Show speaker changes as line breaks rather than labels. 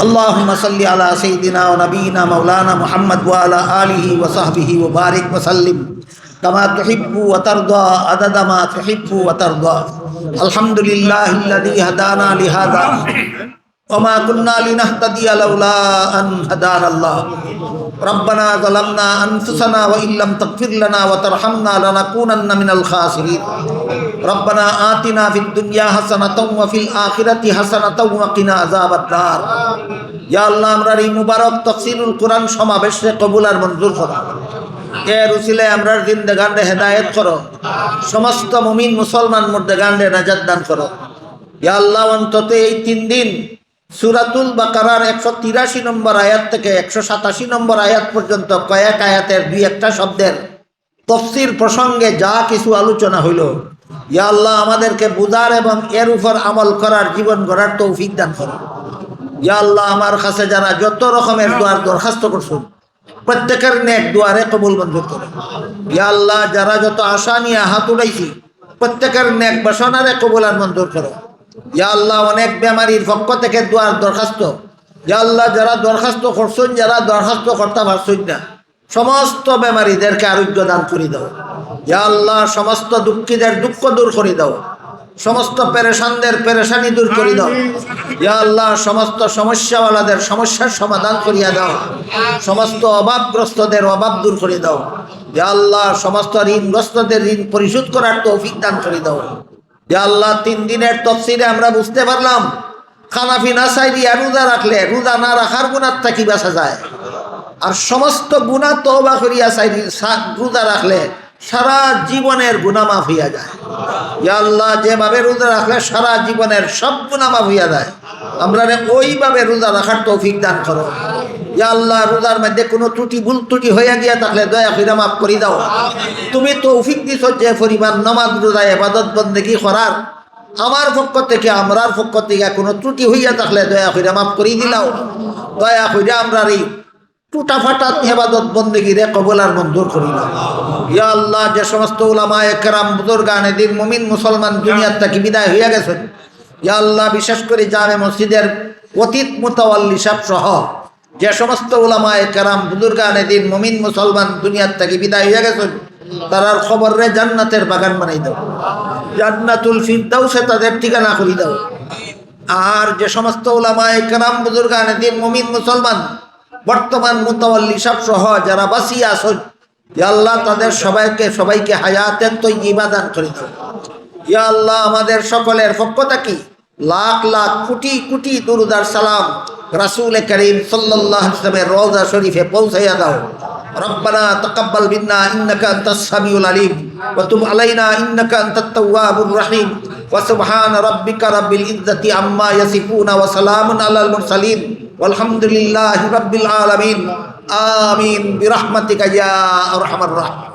اللهم صل على سيدنا ونبينا مولانا محمد وعلى آله وصحبه وبارك وسلم. كما تحب وترضى عدد ما تحب وترضى. الحمد لله الذي هدانا لهذا. وما كنا لنهتدي لولا أن هدانا الله. ربنا ظلمنا أنفسنا وإن لم تغفر لنا وترحمنا لنكونن من الخاسرين. রব্বানা আতিনা ফিদ দুনিয়া হাসানাতাও ওয়া ফিল আখিরাতি হাসানাতাও ওয়া কিনা আযাবাত নার ইয়া আল্লাহ আমরার এই মুবারক তাফসীরুল কোরআন সমাবেশে কবুল আর মঞ্জুর করো। এর উচিলে আমরার জিন্দেগান্ডে হেদায়েত করো, সমস্ত মুমিন মুসলমান মুর্দেগান্ডে নাজাত দান করো। ইয়া আল্লাহ, অন্তত এই তিন দিন সুরাতুল বাকারার একশো তিরাশি নম্বর আয়াত থেকে একশো সাতাশি নম্বর আয়াত পর্যন্ত কয়েক আয়াতের দুই একটা শব্দের তফসির প্রসঙ্গে যা কিছু আলোচনা হইল ইয়া আল্লাহ, আমাদেরকে বুঝার এবং এর উপর আমল করার জীবন গড়ার তৌফিক দান করো। ইয়া আল্লাহ, আমার কাছে যারা যত রকমের দোয়ার দরখাস্ত করছেন প্রত্যেকের নেক দুয়ারে কবুল মঞ্জুর করো। ইয়া আল্লাহ, যারা যত আশা নিয়ে হাত উড়াইছি প্রত্যেকের নেক বাসনারে কবুল আর মঞ্জুর করো। ইয়া আল্লাহ, অনেক বেমারির পক্ষ থেকে দোয়ার দরখাস্ত। ইয়া আল্লাহ, যারা দরখাস্ত করছেন, যারা দরখাস্ত করতে পারছেন না, সমস্ত বেমারিদেরকে আরোগ্য দান করে দাও। ইয়া আল্লাহ, সমস্ত দুঃখীদের দুঃখ দূর করে দাও। সমস্ত পেরেশানদের পেরেশানি দূর করে দাও। ইয়া আল্লাহ, সমস্ত সমস্যাওয়ালাদের সমস্যার সমাধান করিয়া দাও। সমস্ত অভাবগ্রস্তদের অভাব দূর করে দাও। ইয়া আল্লাহ, সমস্ত ঋণগ্রস্তদের ঋণ পরিশোধ করার তৌফিক দান করে দাও। ইয়া আল্লাহ, তিন দিনের তফসিলে আমরা বুঝতে পারলাম, খানাফি না চাইলিয়া রোজা রাখলে রোজা না রাখার গুণার থাকি বাঁচা যায়? আর সমস্ত গুণা তবা করিয়া চাইলি রোজা রাখলে সারা জীবনের গুণা মাফ হইয়া যায়। আল্লাহ, যেভাবে রোজা রাখলে সারা জীবনের সব গুণা মাফ হইয়া যায়। আমরা ওইভাবে রোজা রাখার তৌফিক দান করো। আল্লাহ, রোজার মধ্যে কোনো ত্রুটি, ভুল ত্রুটি হইয়া গিয়া থাকলে দয়া ফিরা মাফ করি দাও। তুমি তৌফিক দিছ যে পরিমাণ নমাজ, রোজা এবাদত বন্দেগি করার। আমার পক্ষ থেকে, আমরার পক্ষ থেকে কোনো ত্রুটি হইয়া থাকলে দয়া কইরা মাফ করি দিলাও। দয়া কইরা আমরা এই ফাটা হেবাদত বন্দেগি রে কবলার মঞ্জুর করিল ইয়া আল্লাহ, যে সমস্ত উলামা একরাম বুজুর্গানে দিন মুমিন মুসলমান দুনিয়ার থেকে বিদায় হইয়া গেছেন। ইয়া আল্লাহ, বিশেষ করে জামে মসজিদের অতীত মোতাওয়াল্লি সাহ সহ যে সমস্ত উলামা একরাম বুজুর্গানে দিন মুমিন মুসলমান দুনিয়ার তাকে বিদায় হইয়া গেছেন তারার খবর রে জান্নাতের বাগান বানাই দাও। জান্নাতুল ফিরদাউসে তাদের ঠিকানা করি দাও। আর যে সমস্ত ওলামায় কারাম, বুজুর্গানে দিন মুমিন মুসলমান বর্তমান মুতাওয়াল্লি সব সহ যারা বাসিয়া আসন ইয়া আল্লাহ তাদের সবাইকে সবাইকে হায়াতের তো ইবাদান করে দাও ইয়া আল্লাহ আমাদের সকলের পক্ষ থাকি লাখ লাখ কোটি কোটি দুরুদার সালাম রাসূল করিম সাল্লাল্লাহু আলাইহি ওয়াসাল্লামের রওজা শরীফে পৌঁছাইয়া দাও ربنا تقبل منا انك انت السميع العليم وتب علينا انك انت التواب الرحيم وسبحان ربك رب العزه عما يصفون وسلام على المرسلين والحمد لله رب العالمين آمين برحمتك يا ارحم الراحمين